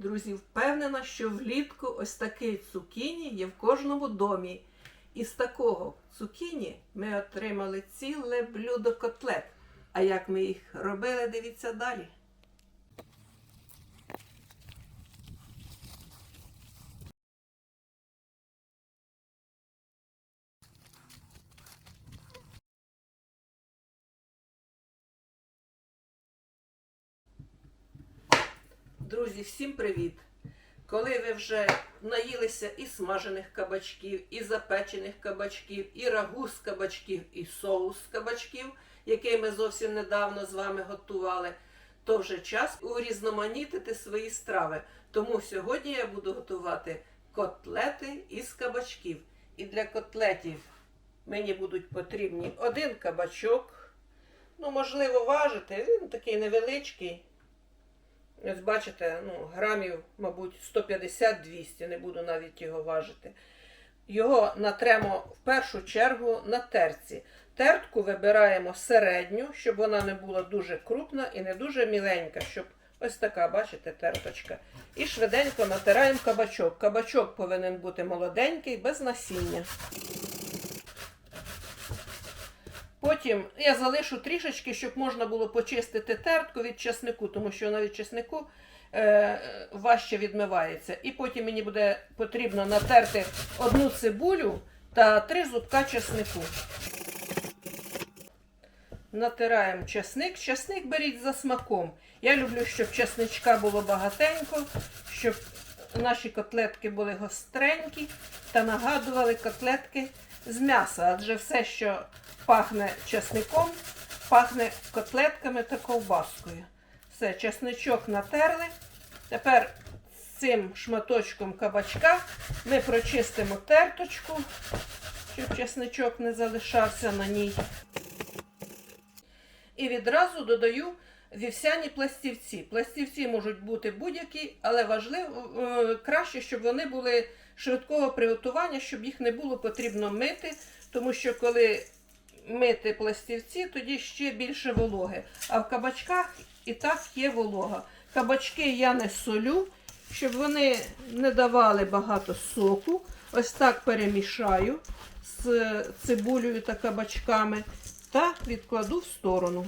Друзі, впевнена, що влітку ось такий цукіні є в кожному домі. І з такого цукіні ми отримали ціле блюдо котлет. А як ми їх робили, дивіться далі. Друзі, всім привіт! Коли ви вже наїлися і смажених кабачків, і запечених кабачків, і рагу з кабачків, і соус з кабачків, який ми зовсім недавно з вами готували, то вже час урізноманітити свої страви. Тому сьогодні я буду готувати котлети із кабачків. І для котлетів мені будуть потрібні один кабачок. Ну, можливо, важити. Він такий невеличкий. Ось бачите, ну, грамів, мабуть, 150-200, не буду навіть його важити. Його натремо в першу чергу на терці. Тертку вибираємо середню, щоб вона не була дуже крупна і не дуже міленька, щоб ось така, бачите, терточка. І швиденько натираємо кабачок. Кабачок повинен бути молоденький, без насіння. Потім я залишу трішечки, щоб можна було почистити тертку від чеснику, тому що вона від чеснику е, важче відмивається. І потім мені буде потрібно натерти одну цибулю та три зубка чеснику. Натираємо чесник. Чесник беріть за смаком. Я люблю, щоб чесничка було багатенько, щоб наші котлетки були гостренькі та нагадували котлетки з м'яса. Адже все, що пахне чесником, пахне котлетками та ковбаскою. Все, чесничок натерли. Тепер цим шматочком кабачка ми прочистимо терточку, щоб чесничок не залишався на ній. І відразу додаю вівсяні пластівці. Пластівці можуть бути будь-які, але важливо е, краще, щоб вони були швидкого приготування, щоб їх не було потрібно мити, тому що коли мити пластівці, тоді ще більше вологи. А в кабачках і так є волога. Кабачки я не солю, щоб вони не давали багато соку. Ось так перемішаю з цибулею та кабачками та відкладу в сторону.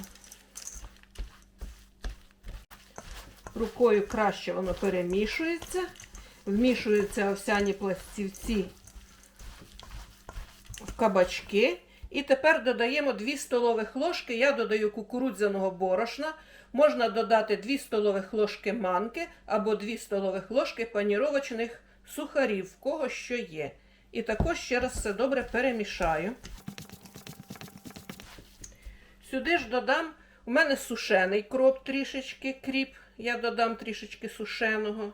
Рукою краще воно перемішується, вмішуються овсяні пластівці в кабачки. І тепер додаємо 2 столових ложки. Я додаю кукурудзяного борошна. Можна додати 2 столових ложки манки або 2 столових ложки паніровочних сухарів, в кого що є. І також ще раз все добре перемішаю. Сюди ж додам, у мене сушений кроп трішечки кріп. Я додам трішечки сушеного.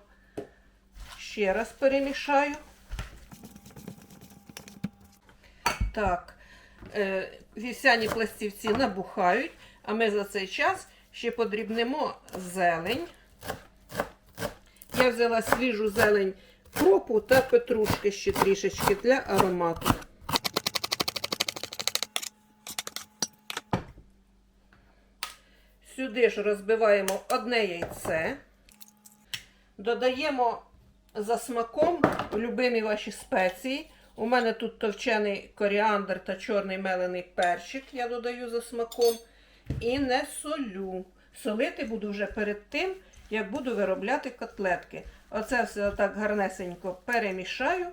Ще раз перемішаю. Так, вівсяні пластівці набухають, а ми за цей час ще подрібнемо зелень. Я взяла свіжу зелень кропу та петрушки ще трішечки для аромату. Сюди ж розбиваємо одне яйце, додаємо за смаком любимі ваші спеції. У мене тут товчений коріандр та чорний мелений перчик, я додаю за смаком. І не солю. Солити буду вже перед тим, як буду виробляти котлетки. Оце все так гарнесенько перемішаю.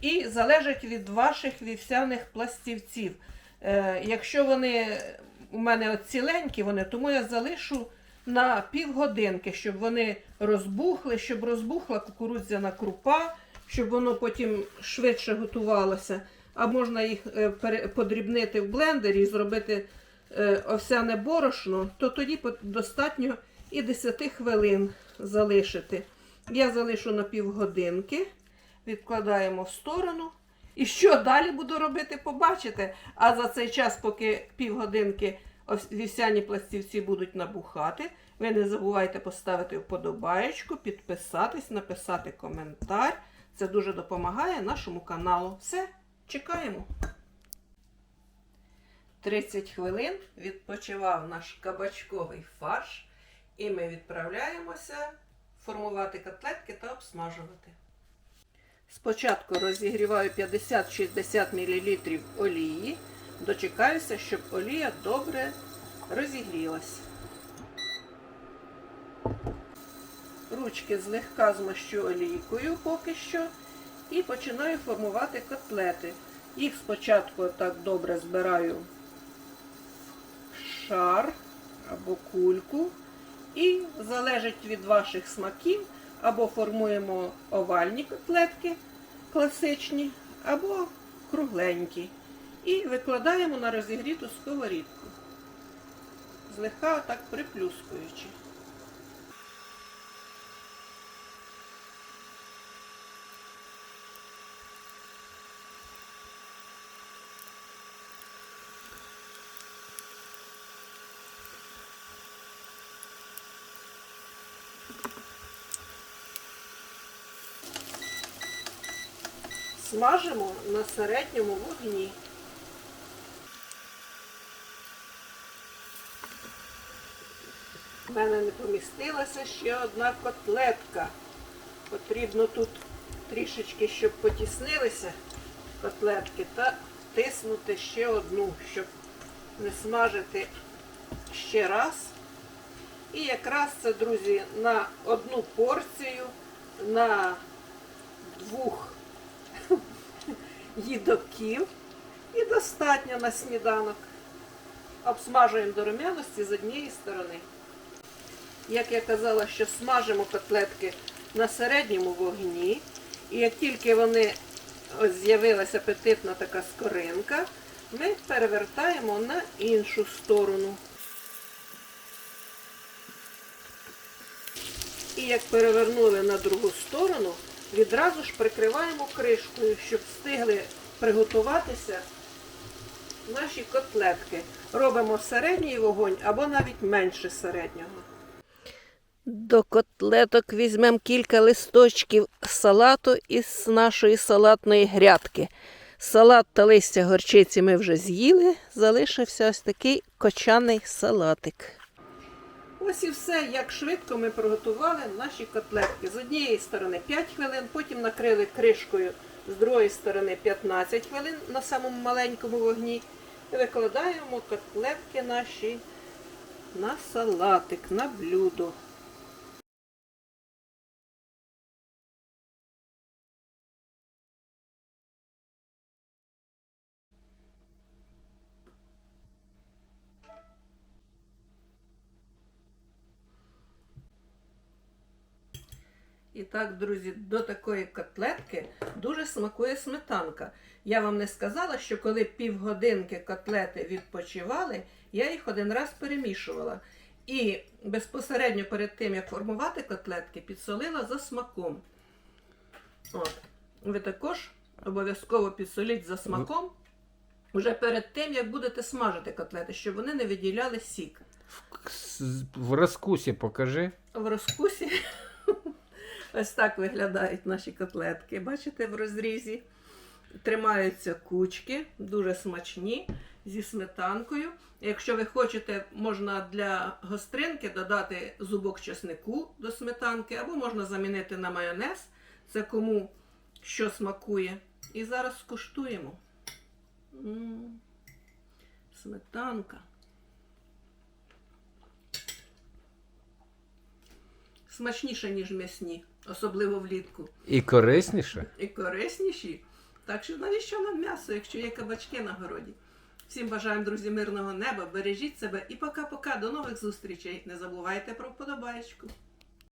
І залежить від ваших вівсяних пластівців. Е, якщо вони у мене ціленькі, вони, тому я залишу на півгодинки, щоб вони розбухли, щоб розбухла кукурудзяна крупа, щоб воно потім швидше готувалося. А можна їх е, подрібнити в блендері і зробити е, овсяне борошно, то тоді достатньо і 10 хвилин залишити. Я залишу на півгодинки, відкладаємо в сторону. І що далі буду робити, побачите. А за цей час, поки півгодинки вівсяні пластівці будуть набухати, ви не забувайте поставити вподобаєчку, підписатись, написати коментар. Це дуже допомагає нашому каналу. Все, чекаємо. 30 хвилин відпочивав наш кабачковий фарш, і ми відправляємося формувати котлетки та обсмажувати. Спочатку розігріваю 50-60 мл олії. Дочекаюся, щоб олія добре розігрілась. Ручки злегка змащу олійкою поки що і починаю формувати котлети. Їх спочатку так добре збираю шар або кульку. І залежить від ваших смаків, або формуємо овальні котлетки класичні, або кругленькі. І викладаємо на розігріту сковорідку, злегка так приплюскуючи. Смажимо на середньому вогні. У мене не помістилася ще одна котлетка. Потрібно тут трішечки, щоб потіснилися котлетки, та втиснути ще одну, щоб не смажити ще раз. І якраз це, друзі, на одну порцію, на двох їдоків і достатньо на сніданок. Обсмажуємо до румяності з однієї сторони. Як я казала, що смажимо котлетки на середньому вогні. І як тільки вони з'явилася апетитна така скоринка, ми перевертаємо на іншу сторону. І як перевернули на другу сторону, відразу ж прикриваємо кришкою, щоб встигли приготуватися наші котлетки. Робимо середній вогонь або навіть менше середнього. До котлеток візьмемо кілька листочків салату із нашої салатної грядки. Салат та листя горчиці ми вже з'їли, залишився ось такий кочаний салатик. Ось і все, як швидко ми приготували наші котлетки. З однієї сторони 5 хвилин, потім накрили кришкою з другої сторони 15 хвилин на самому маленькому вогні. І викладаємо котлетки наші на салатик, на блюдо. І так, друзі, до такої котлетки дуже смакує сметанка. Я вам не сказала, що коли півгодинки котлети відпочивали, я їх один раз перемішувала. І безпосередньо перед тим, як формувати котлетки, підсолила за смаком. От. Ви також обов'язково підсоліть за смаком вже перед тим, як будете смажити котлети, щоб вони не виділяли сік. В розкусі покажи. В розкусі ось так виглядають наші котлетки. Бачите, в розрізі тримаються кучки, дуже смачні, зі сметанкою. Якщо ви хочете, можна для гостринки додати зубок чеснику до сметанки, або можна замінити на майонез. Це кому що смакує. І зараз скуштуємо. Сметанка. Смачніше, ніж м'ясні, особливо влітку. І корисніше. І корисніші. Так що навіщо нам м'ясо, якщо є кабачки на городі? Всім бажаємо, друзі, мирного неба, бережіть себе і пока-пока. До нових зустрічей. Не забувайте про вподобаєчку.